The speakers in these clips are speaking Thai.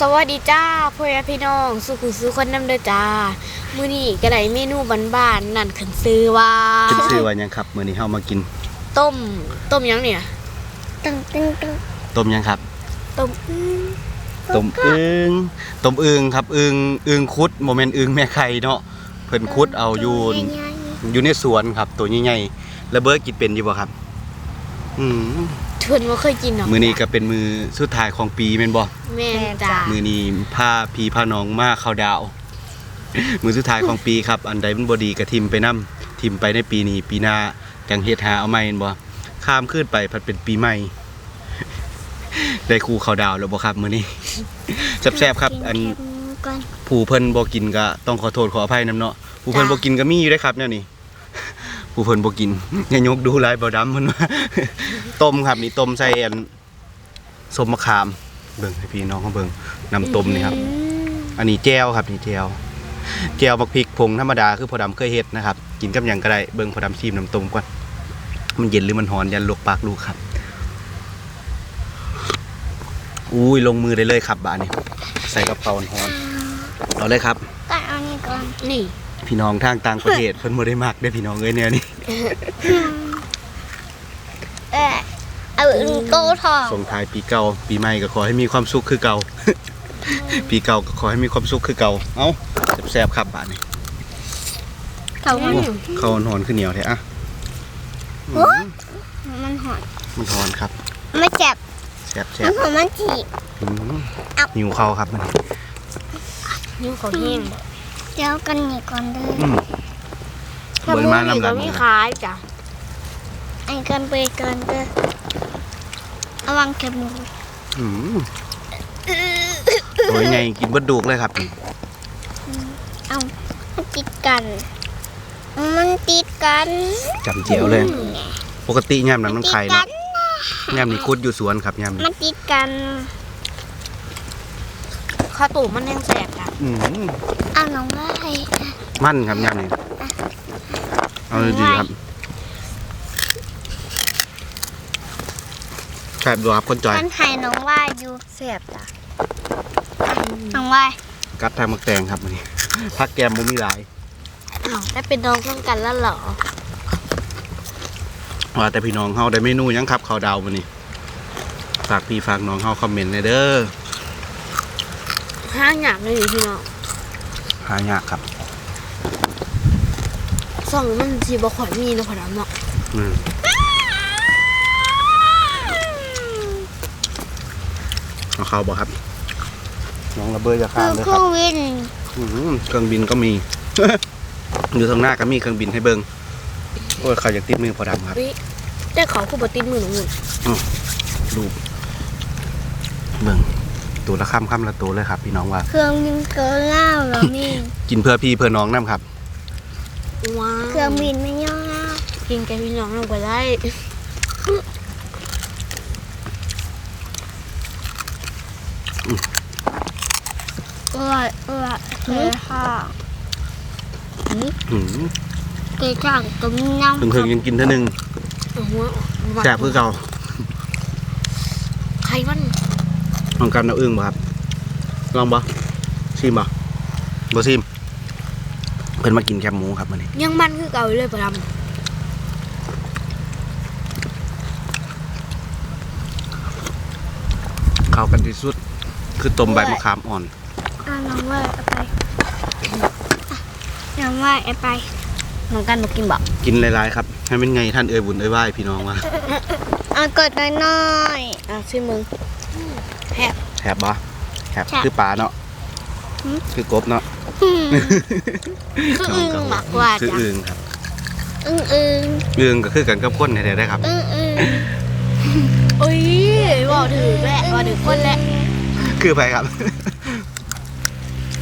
สวัสดีจ้าพ่อแม่พี่น้อง สุขุสุคนน้ำเด้อจ้า มื้อนี้ก็ได้เมนูบ้านๆนั่นขึ้นซื้อว่าขึ้นชื่อว่าหยังครับมื้อนี้เฮามากินต้มต้มหยังเนี่ยตึงตึงตึงต้มหยังครับต้มอื้อต้มอึ่งต้มอึ่งครับอึ่งอึ่งคุดบ่แม่นอึ่งแม่ไข่เนาะเพิ่นคุดเอาอยู่ง่ายอยู่ในสวนครับ ตัวใหญ่ๆแล้วเบิร์ดกินเป็นอยู่บ่ครับ อืม ชวนบ่เคยกินหรอกมื้อนี้ก็เป็นมื้อสุดท้ายของปีแม่นบ่แม่นจ้ามื้อนี้พาพี่พาน้องมาเข้าดาว มื้อสุดท้ายของปีครับ อันใดมันบ่ดีก็ทิมไปนํทิมไปในปีนี้ปีหน้าจังเฮ็ดหาเอาใหม่แม่นบ่ข้ามขึ้นไปพัดเป็นปีใหม่ ได้ครูเข้าดาวแล้วบ่ครับมื้อนี้แซ่บๆครับ อันกิแคบก่อนผู้เพิ่นบ่กินก็ต้องขอโทษขออภัยนํเนาะผู้เพิ่นบ่กินก็มีอยู่เด้อครับแนวนี้ ผู้เพิ่นบ่กิน อย่ายกดูหลายบ่ดำเพิ่นว่าต้มครับนี่ต้มใส่อันส้มมะขามเบิ่งให้พี่น้องเขาเบิ่งน้ำต้มนี่ครับอืมอันนี้แจ่วครับนี่แจ่วแจ่วบักพริกผงธรรมดาคือพอดำเคยเฮ็ดนะครับ กินกับหยังก็ได้เบิ่งพอดำชิมน้ำต้มก่อนมันเย็นหรือมันร้อนยันลวกปากลูกครับอุ้ยลงมือได้เลยครับบาดนี้ ใส่กะเพราร้อนๆเอาเลยครับก็เอานี่ก่อนนี่ พี่น้องทางต่างประเทศเพิ่นบ่ได้มักได้อพี่น้องเอ้ยแนวนี้ เออเอาอึงโกทองส่งท้ายปีเก่าปีใหม่ก็ขอให้มีความสุขคือเก่า ปีเก่าก็ขอให้มีความสุขคือเก่าเอ้าแซ่บๆครับบาดนี้เขามันโอ้ข้าวหอนคือเหนียวแท้อะโอ๊ยมันหอนมันหอนครับไม่เจ็บแซ่บแซ่มับนหอนมันจีบอืมเอาหิวข้าวครับมัน นิ้วเขาแห้ง เดี๋ยวกันนี่ก่อนเด้ออืม ถ้าเบิ่งมื้มาอนี้ลำหลัก็งมีนะขายจ้ะไอ้กันไปก่อนเด้อระวังแคบหมูอืมโอ้ยไงกินเบิดดูกเลยครับนี่เอามันติดกัน มันติดกันจำเจียวเลย ปกติย่ามนั้นมันติดไข่กัเนาะนย่ามนี้คุดอยู่สวนครับย่ามนี้มันติดกัน ข้าวตูมันแห้งแสบจ้ะอืมเอาน้องไว้มั่นครับย่ามนี้เอาดีๆครับแซ่บดูครับคนจอยมันให้น้องไว้อยู่แสบจ้ะน้องไว้กัดทางมักแตงครับวันนี้พักแกมบ่มีหลายอ้าวได้เป็นน้องต้องกันแล้วเหรอว่าแต่พี่น้องเฮาได้เมนูหยังครับข้าวดาววันนี้ฝากพี่ฝากน้องเฮาคอมเมนต์ในอยเด้อ ห้างอย่างเลยพี่น้องหายากครับส่องมันสิบ่ค่อยมีเนาะพอดำเนาะอืมเอาเข้าบ่ครับน้องระเบิดจะคืข้ามอเลยเคครื่รัอบงวินอื้อหือเครื่องบินก็มี อยู่ทางหน้าก็มีเครื่องบินให้เบิงโอ้ยเขาอยากติดมือพอดำครับ วิได้เขาคู่บ่ติดมือหนูรูปเบิง ตัวละคำคำละตัวเลยครับ พี่น้องว่า เครื่องบินเกินเล่าเหรอมี่กินเพื่อพี่เพื่อน้องน้ำครับ ว้าวเครื่องบินไม่ย่อเล่ากินแกพี่น้องเราก็ได้อร่อยอร่อยเลยค่ะอืมเกยจ่างต้มยำเพิ่งๆยังกินเท่านึงโอ้โหแซ่บเพื่อเก่า ใครมัน ลองกันเอาอึ้งบ่ครับลองบ่ชิมบ่บ่ชิมเพิ่นมากินแคบหมูครับมื้อนี้ยังมันคือเก่าอยู่เลยพอดเข้ากันที่สุด คือต้มใบมะขามอ่อนอะน้องว่าเอาไปอะน้องว่าเอาไปำน้องกันมากินบ่กินหลายๆครับให้เป็นไงท่านเอ่ยบุญเอ่ยไหว้พี่น้องว่าเอากดน้อยอะชิมมึง แฮะแถบบ่แถบคือปลาเนาะคือกบเนาะๆอืมคืออึ้งมากกว่าคือจ้ะอึ่งครับอึ้งอึ้งอึ่งก็คือกันกับคนแท้ๆได้ครับอึ้งอึ้งโอ้ยบอกถือแหละบอกถือคนแหละคือไปครับ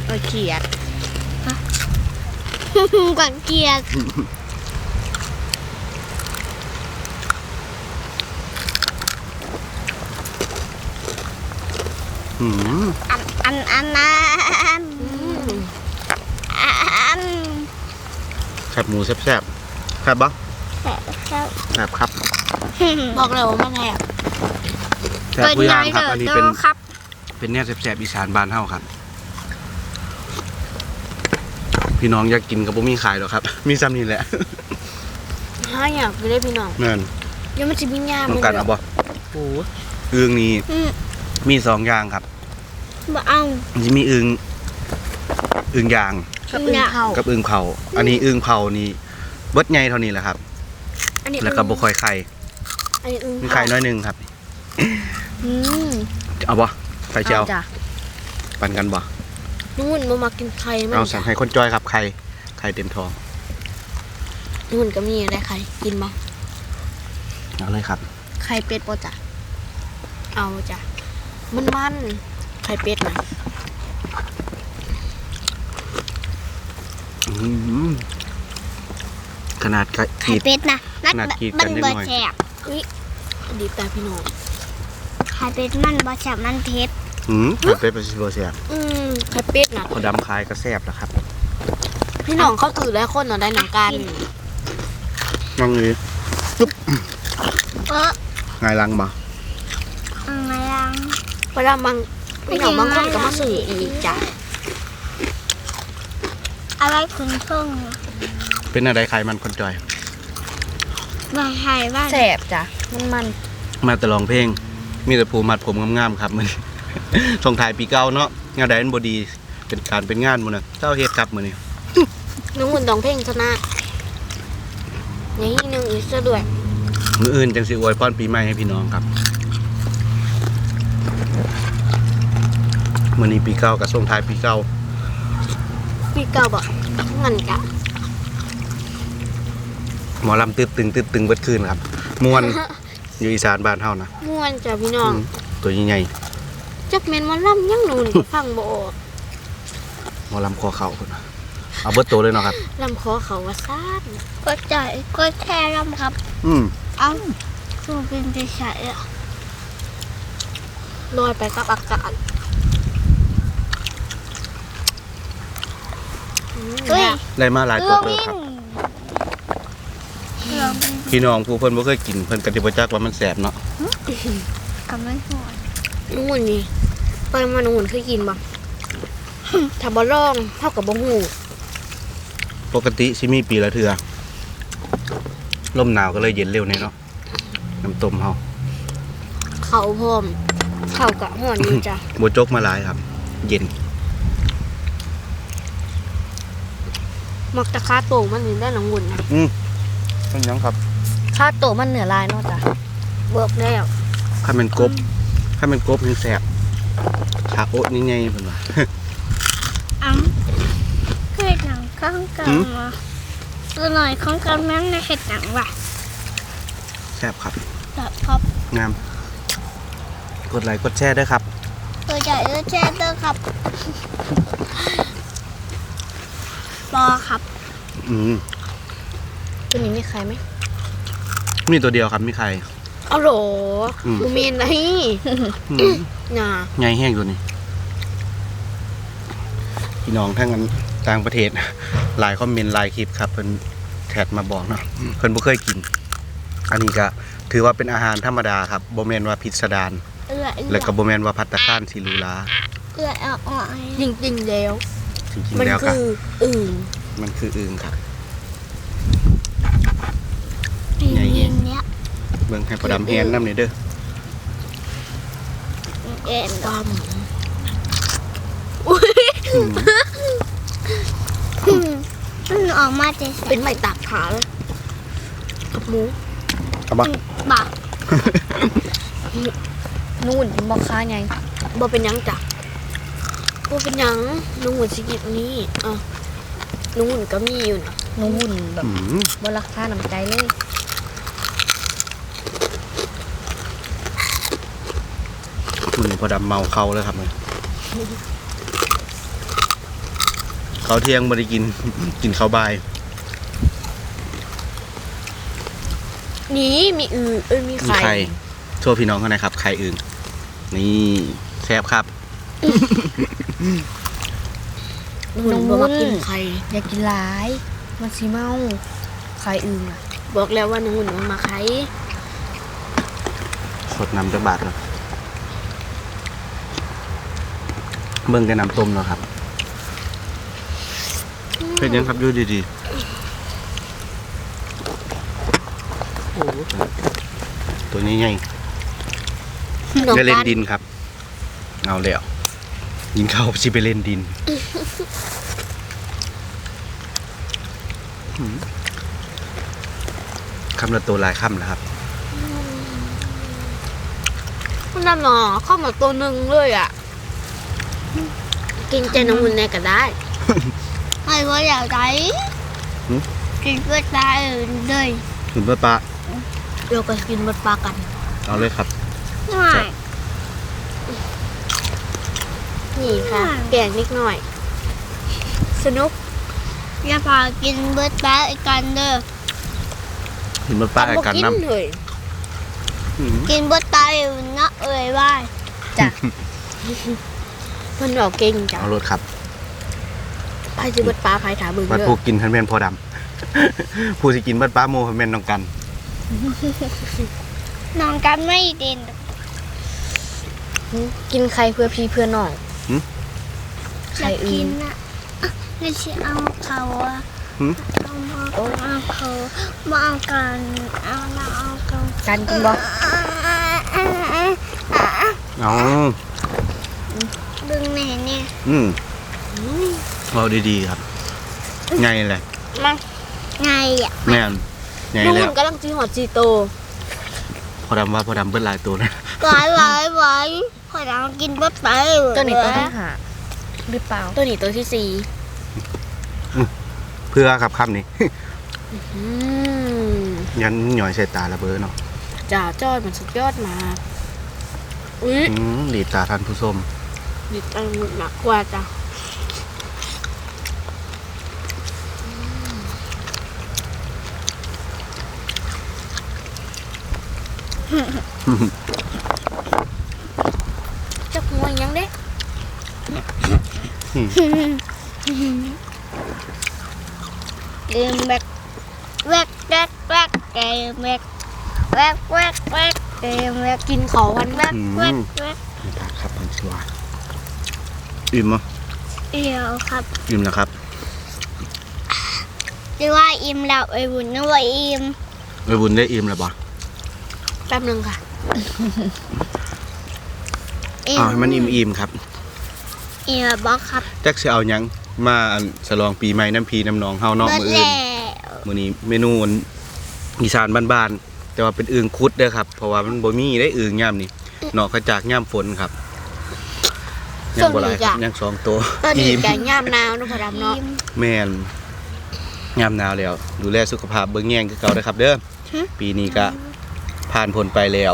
เออเขียดกวางเกียร์ อืมอันอันอันอันอืมอันแคบหมูแซ่บๆแซ่บบ่แบบครับแซ่บครับบอกเลยว่ามันแหบแซ่บผู้ย่างครับอันนี้เป็นครับ เป็นแนวแสบๆอีสานบ้านเฮาครับ พี่น้องอยากกินกับบ่มีขายหรอกครับ มีซ้ำนี่แหละหาอยากไปได้พี่น้องนั่นเดี๋ยวมันจะมีงามน้องกันเอาบ่โอ้ยอึงนี่อืมมีสองอย่างครับบ่เอามันจะมีอึงอึงยาง กับอึ่งเผากับอึงเผา อันนี้อึงเผานี่เบิดใหญ่เท่านี้แหละครับ อันนี้แล้วก็บ่ค่อยไข่อันนี้อึ่งมีเผาไข่น้อยหนึงครับ อืมเอาบ่ไข่เจียว จ้ะปั่นกันบ่ นุ่นมามากินไข่มันเอาสั่งให้คนจอยครับไข่ไข่เต็มทอง นุ่นก็มีอะไรไข่กินบ่เอาเลยครับ ไข่เป็ดบ่จ้ะเอาจ้ะมันมัน ไข่เป็ดนะอื้อหือขนาดกะไข่กีดเป็ดนะนัดขนาดกรีดกัมันนยังบ่น้อยแซ่บอุ้ยดีตาพี่น้องไข่เป็ดมันบ่แซ่บมันเผ็ดหืมไข่เป็ดเป็นสิบเสียบอืมไข่เป็ดนะพอดำคายก็แซ่บแล้วครับ พี่น้องเขาถือแล้วคนเนาะได้หนังกันน้องนี้เออไงายลังบ่อะไรยังเวลาบาง พี่น้องบางคนก็มาซื้ออีกจ้ะอะไรคุณเพิ่งเป็นอะไรไข่มันคนจอยบ่ไข่บ้านแสบจ้ะมันมันมาแต่ร้องเพลง มีแต่ผู้มัดผมงามๆครับมันส่งท้ายปีเก่าเนาะงานใดมันบ่ดีเป็นการเป็นงานหมื้อน่ะเจ้าเฮ็ดครับมื้อนี้น้องหุ่นดองเพลงชนะอย่างนี้หนึ่งอีกซะด้วยมื้ออื่นจังสิอวยพรปีใหม่ให้พี่น้องครับ มื้อนี้ปีเก่ากับส่งท้ายปีเก่าพี่เก่าบอกงั้นจ้ะหมอลำตึ๊ดตึงตึ๊ดตึงเบิดคืนครับม่วนอยู่อีสานบ้านเฮานะม่วนจ้ะพี่น้องอืมตัวใหญ่จักแม่นหมอลำยังหนูนก็ฟังบ่ออกๆหมอลำคอเข่าพุ่นน่ะเอาเบิดโตเลยเนาะครับลำคอเขาว่าซ่านก็จ่ายก็แค่รำครับ อืมเอ้าสูเป็นไปใส่อะลอยไปกับอากาศ อืมเฮ้ยได้มาหลายเรืตัวอเลยวิ่งครับเรือวิ่งพี่น้องผู้เพิ่นบ่เคยกินเพิ่นก็สิบ่จักว่ามันแสบเนาะกับไม่หัวน้องหุ่นนี่ไปมาน้องหุ่นเคยกินบ่ถ้าบ่ลองเท่ากับบ่ฮู้ปกติสิมีปีละเทื่อลมหนาวก็เลยเย็นเร็วแน่เนาะน้ำต้มเฮาเขาพร้อมเขากะห่อนอยู่จ้ะบ่จกมาหลายครับ เย็น มักตะคาโตมันนี่ได้น้องหุ่นนะอืมเป็นหยังครับคาโตมันเหนือลายเนาะจ้ะเบิกแล้วถ้าเป็นกบถ้าเป็นกบยังแสบขาโอ๊ตนี่ไงเพิ่นว่าเอ้าเห็ดหนังข้างกันหืม วะตัวหน่อยข้างกันแม่งในเห็ดหนังว่ะแสบครับ แบบครับงาม กดไลค์กดแชร์ด้วยครับ ตัวใหญ่ตัวแช่เตอร์ครับ ปอครับอืมตัวนี้มีใครไหมมีตัวเดียวครับมีใคร เอาโหรอืมบูเมนไอ้อืมน่ะใหญ่แห้งตัวนี้พี่น้องทั้งนั้นต่างประเทศหลายคอมเมนต์หลายคลิปครับเพิ่นแทดมาบอกเนาะเพิ่นบ่เคยกิน อันนี้ก็ถือว่าเป็นอาหารธรรมดาครับบ่แม่นว่าพิสดารเอื้อเอื้และอก็บ่แม่นว่าภัตตาคารสิหรูหราเอื้อเอาอ่อยจริงๆแล้ว จริงมันๆแล้วก็คืออึ่งมันคืออึ่งครับปีใหญ่แยะนเนี้ยเบิ่งให้พอดำแฮนนำนี่เด้อเอ็นความอืมมันออกมาจะเป็นไม้ตากขาเลยกับหมูเอาบ่บักนู่นบอกค้าไงบ่เป็นหยังจ้ะ บ่เป็นหยังนุ่งหุ่นสิกิบนี้อะนุ่งหุ่นก็มีอยู่นะนุ่หุ่นแบบอืมบรักค่าน้ำใจเลยมื้อนี้พอดำเมาเข้าแล้วครับเขาวเที่ยงบ่ได้กิน กินข้าวบ่ายนี่มีอือเอ้ยมีมีไข่ไข่ทั่วพี่น้องกันนะครับไข่อึ่งนี่แซ่บครับนุ่ง หุ่นบ่มากินไข่อยากกินหลาย มันสีเมาใครอื่นอะ บอกแล้วว่านุ่งหุ่นมันมาไข่สดน้ำจักบาทเลยเบิ่งแต่น้ำต้มเนาะครับ เป็นยังครับอยู่ดีๆโอ้ตัวนี้ไงน้องได้เล่นกันดินครับ เอาแล้ว ยินเข้าวสิไปเล่นดินหืมคำละตัวหลายคำนะครับมันน้ำหนอเข้ามาตัวหนึ่งเลยอะ กินเจน้องหุ่นแน่ก็ได้ไอ้ว่าอยากได้หืมกินเพื่อตายเลยถึงเพื่อปลาเดี๋ยวก็กินเบดปลากัน เอาเลยครับง่าย นี่ค่ะอืมแกงนิดหน่อย สนุกอย่าพากินเบิร์ดตายกันเด้อถึงเพื่อปลาให้กันกิน้นเลยำหืมกินเบิร์ดตายเนาะเอ่ยว่ามันบอกเก่งจ้ะเอารถครับพายจะเบดปลาพายถาบึงวัดเด้ผู้อกินทันแม่นพอดำผู้สิกินเบิดปลาโมทันแม่นน้องกันน้องกันไม่เด่นกินใครเพื่อพี่เพื่อน้องหืม ใครอยากอื่กินนอะอะไม่ใช่เอาเขาอะหืมเอามาเอาเขามาเอากันเอามาเอากันกันกินบ่เอาดึงแน่เนี่ยอืมเอาดีๆครับ ไงเลยมาไงอะแม่นไงน้องแล้หุ่วนกำลังจีหอดจีโต พอดำว่าพอดำเบิดหลายตัวนะไว้ไว้ไว้พอเรากินเบิร์ดตายตัวนี้ตัวที่หา หรือเปล่า ตัวนี้ตัวที่สี่เพื่อครับคำนี้อืมยันหน่อยใส่ตาระเบ้อเนาะจ่าจอดมันสุดยอดมากอุ้ยอืมหลีบตาท่านผู้ชมดิตังหนักกว่าจ้ะจักหัวยังเด้ เกมแบกแวกแวกแวกเกมแบกแวกแวกแวกเกมแบกกินเขาวันแรกแวกแวกนี่ตาครับผมชัวร์อิ่มมั้ยเดียวครับอิ่มแล้วครับเรียกว่าอิ่มแล้วไอ้บุญนึกว่าอิ่มไปบุญได้อิ่มแล้วบ่แป๊บหนึงค่ะอิ่มเอาให้มันอิ่มครับ อิ่มแล้วบอกครับจักสิเอาหยังมาอันฉลองปีใหม่น้ำพีน้ำนองเฮาเนาะเบิดมื้ออื่น แล้วมื้อนี้เมนูอันอีสานบ้านๆแต่ว่าเป็นอึ่งคุดเด้อครับ เพราะว่ามันบ่มีได้อึ่งย่ามนี้เนาะก็จากย่ามฝนครับยังบ่หลายครับยังสองตัวตอนนี้อิ่มแกงย่ามนาวเนุพอดำเนาะอิ่มแม่นยามหนาวแล้ว ดูแลสุขภาพเบิ่งแย่งคือเก่าเด้อครับ เด้อฮะปีนี้ก็ผ่านพ้นไปแล้ว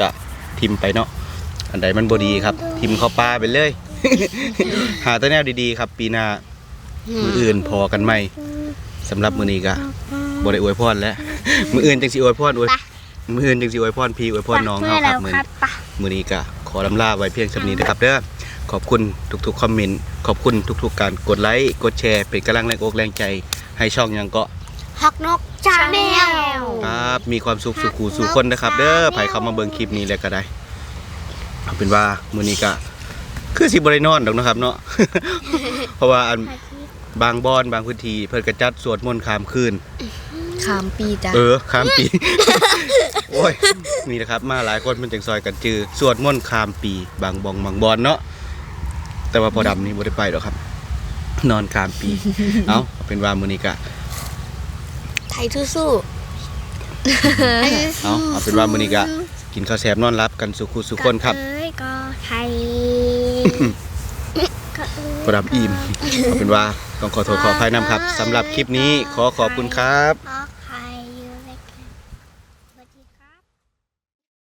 ก็ทิมไปเนาะอันใดมันบ่ดีครับ ทิมเข้าป่าไปเลย หาแตัวแนวดีๆ ครับ ปีหน้ามืออื่นพอกันใหม่สำหรับมื้อนี้ก็บ่ได้อวยพรแล้วมื้ออื่นจังสิอวยพรอวยมื้ออื่นจังสิอวยพรพี่อวยพรน้องเฮาครับมื้อครันี้บปะมื้อนี้ก็ขอลำลาไว้เพียงสำนี้นะครับเด้อขอบคุณทุกๆคอมเมนต์ขอบคุณทุกๆการกดไลค์กดแชร์เป็นกำลังแรงอกแรงใจ ให้ช่องหยังก็ฮักนกชาแนลครับมีความสุขสุขูสู่คนนะครับ เด้อไผเข้ามาเบิ่งคลิปนี้แล้วก็ได้เอาเป็นว่ามื้อนี้ก็ คือสิบ่ได้นอนดอกนะครับเนาะ เพราะว่าอันบางบอนบางพื้นที่เพิ่นก็จัดสวดมนต์ข้ามคืนขามปีจ้ะ เออข้ามปี โอ้ยนี่นะครับ มาหลายคนมันจังซอยกันจือสวดมนต์ข้ามปี บางบองบางบอนเนาะแต่ว่าพอดำนี่บ่ได้ไปหรอกครับ นอนข้ามปี เอาเอาเป็นว่ามื้อนี้ก็ไทยสู้เอาเอาเป็นว่ามื้อนี้ก็กินข้าวแซ่บนอนรับกันสุขุสุขคนครับเอ้ยก็ไทย ก็เอ้ยพอดำอิ่มเอาเป็นว่าต้องขอโทษขออภัยนํครับสำหรับคลิปนี้ขอขอบคุณครับ